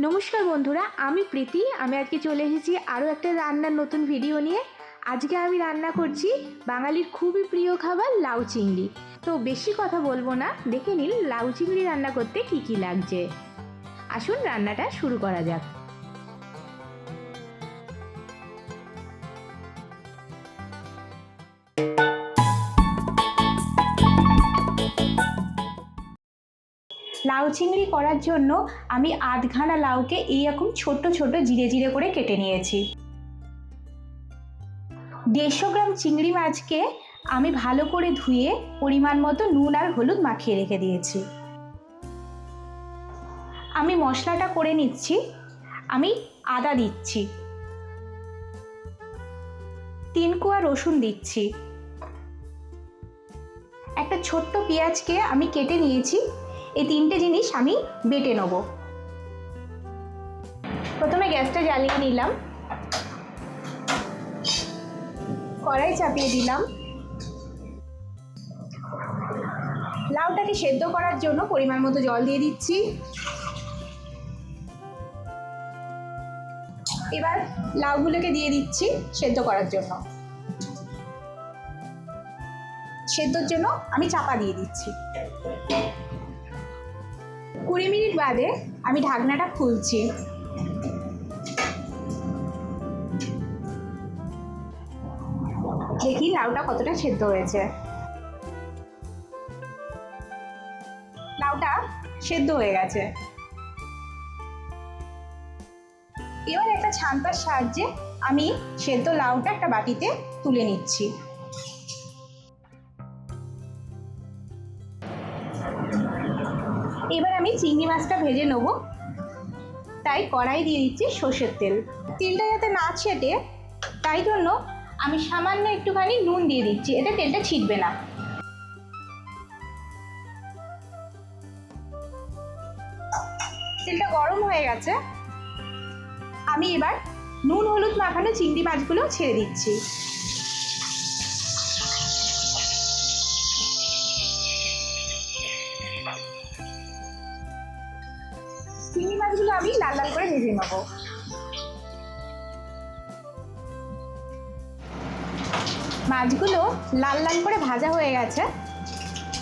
নমস্কার বন্ধুরা, আমি প্রীতি। আমি আজকে চলে এসেছি আরও একটা রান্নার নতুন ভিডিও নিয়ে। আজকে আমি রান্না করছি বাঙালির খুবই প্রিয় খাবার লাউ চিংড়ি। তো বেশি কথা বলব না, দেখে নিন লাউ চিংড়ি রান্না করতে কী কী লাগছে। আসুন রান্নাটা শুরু করা যাক। লাউ চিংড়ি করার জন্য আমি আধখানা লাউকে এইরকম ছোট ছোট জিরে জিরে করে কেটে নিয়েছি। দেড়শো গ্রাম চিংড়ি মাছকে আমি ভালো করে ধুয়ে পরিমাণ মতো নুন আর হলুদ মাখিয়ে রেখে দিয়েছি। আমি মশলাটা করে নিচ্ছি। আমি আদা দিচ্ছি। তিন কোয়া রসুন দিচ্ছি। একটা ছোট্ট পেঁয়াজকে আমি কেটে নিয়েছি। এই তিনটে জিনিস আমি বেটে নেব। প্রথমে গ্যাসটা জ্বালিয়ে নিলাম। কড়াই চাপিয়ে দিলাম। লাউটাকে সেদ্ধ করার জন্য পরিমাণ মতো জল দিয়ে দিচ্ছি। এবার লাউগুলোকে দিয়ে দিচ্ছি সেদ্ধ করার জন্য। সেদ্ধর জন্য আমি চাপা দিয়ে দিচ্ছি। কুড়ি মিনিট বাদে আমি ঢাকনাটা খুলছি। দেখি লাউটা কতটা সেদ্ধ হয়েছে। লাউটা সেদ্ধ হয়ে গেছে। এবার একটা ছান্তার সাহায্যে আমি সেদ্ধ লাউটা একটা বাটিতে তুলে নিচ্ছি। আমি চিংড়ি মাছটা ভেজে নেব। তাই কড়াই দিয়ে দিচ্ছি সর্ষের তেল। তেলটা যাতে না ছেটে, তাই জন্য আমি সামান্য একটুখানি নুন দিয়ে দিচ্ছি। এতে তেলটা ছিটবে না। তেলটা গরম হয়ে গেছে। আমি এবার নুন হলুদ মাখানো চিংড়ি মাছগুলো ছেড়ে দিচ্ছি। আমি লাল লাল করে ভেজে নেব। মাছগুলো লাল লাল করে ভাজা হয়ে গেছে।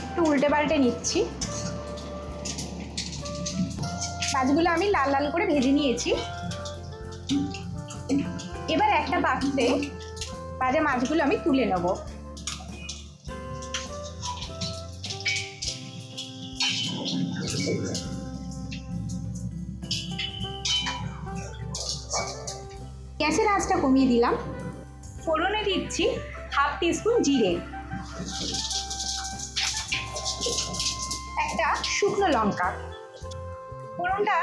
একটু উল্টে পাল্টে নিচ্ছি। মাছগুলো আমি লাল লাল করে ভেজে নিয়েছি। এবার একটা পাত্রে ভাজা মাছগুলো আমি তুলে নেব। গ্যাসের আঁচটা কমিয়ে দিলাম। ফোড়নে দিচ্ছি হাফ টিস্পুন জিরে। একটা শুকনো লঙ্কা। ফোড়নটা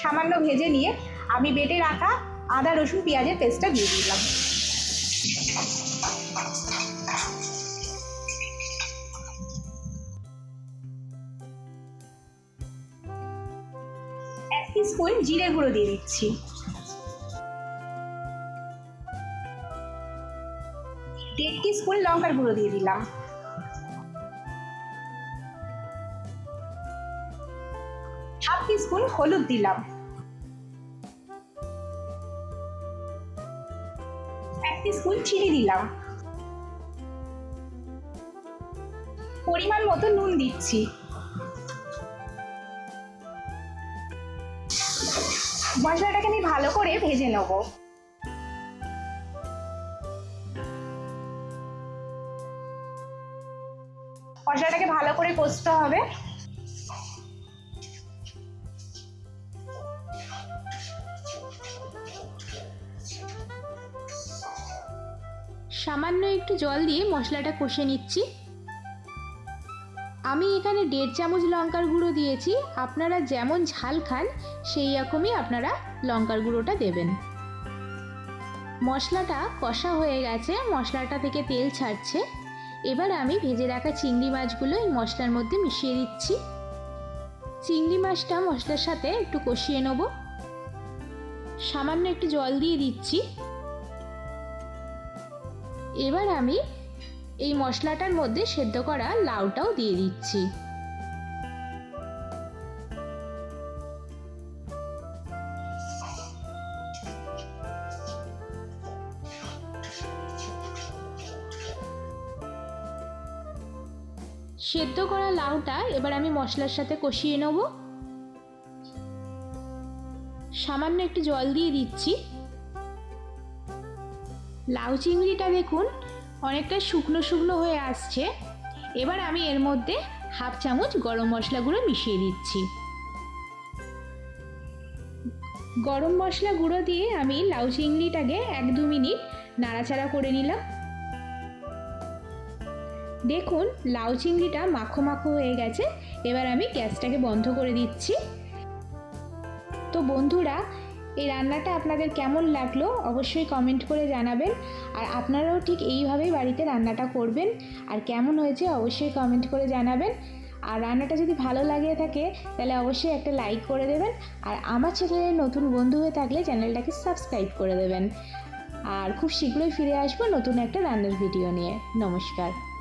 সামান্য ভেজে নিয়ে আমি বেটে রাখা আদা, রসুন, পেঁয়াজের পেস্টটা দিয়ে দিলাম। এক স্পুন জিরে গুঁড়ো দিয়ে দিচ্ছি। দেড় স্পুন লঙ্কার গুঁড়ো দিয়ে দিলাম। হাফ স্পুন হলুদ দিলাম। এক স্পুন চিনি দিলাম। পরিমাণ মতো নুন দিচ্ছি। মশলাটাকে আমি ভালো করে ভেজে নেব। মশলাটাকে ভালো করে কষতে হবে। সামান্য একটু জল দিয়ে মশলাটা কষে নিচ্ছি। আমি এখানে দেড় চামচ লঙ্কার গুঁড়ো দিয়েছি। আপনারা যেমন ঝাল খান, সেই রকমই আপনারা লঙ্কার গুঁড়োটা দেবেন। মশলাটা কষা হয়ে গেছে, মশলাটা থেকে তেল ছাড়ছে। এবার আমি ভেজে রাখা চিংড়ি মাছগুলো এই মশলার মধ্যে মিশিয়ে দিচ্ছি। চিংড়ি মাছটা মশলার সাথে একটু কষিয়ে নেব। সামান্য একটু জল দিয়ে দিচ্ছি। এবার আমি এই মশলাটার মধ্যে সেদ্ধ করা লাউটাও দিয়ে দিচ্ছি। সেদ্ধ করা লাউটা এবার আমি মশলার সাথে কষিয়ে নেব। সামান্য একটু জল দিয়ে দিচ্ছি। লাউ চিংড়িটা দেখুন অনেকটা শুকনো শুকনো হয়ে আসছে। এবার আমি এর মধ্যে হাফ চামচ গরম মশলা গুঁড়ো মিশিয়ে দিচ্ছি। গরম মশলা গুঁড়ো দিয়ে আমি লাউ চিংড়িটাকে এক দু মিনিট নাড়াচাড়া করে নিলাম। দেখুন, লাউ চিংড়িটা মাখো মাখো হয়ে গেছে। এবার আমি গ্যাসটাকে বন্ধ করে দিচ্ছি। তো বন্ধুরা, এই রান্নাটা আপনাদের কেমন লাগল অবশ্যই কমেন্ট করে জানাবেন। আর আপনারাও ঠিক এইভাবেই বাড়িতে রান্নাটা করবেন। আর কেমন হয়েছে অবশ্যই কমেন্ট করে জানাবেন। আর রান্নাটা যদি ভালো লাগে থাকে, তাহলে অবশ্যই একটা লাইক করে দেবেন। আর আমার চ্যানেলের নতুন বন্ধু হয়ে থাকলে চ্যানেলটাকে সাবস্ক্রাইব করে দেবেন। আর খুব শীঘ্রই ফিরে আসব নতুন একটা রান্নার ভিডিও নিয়ে। নমস্কার।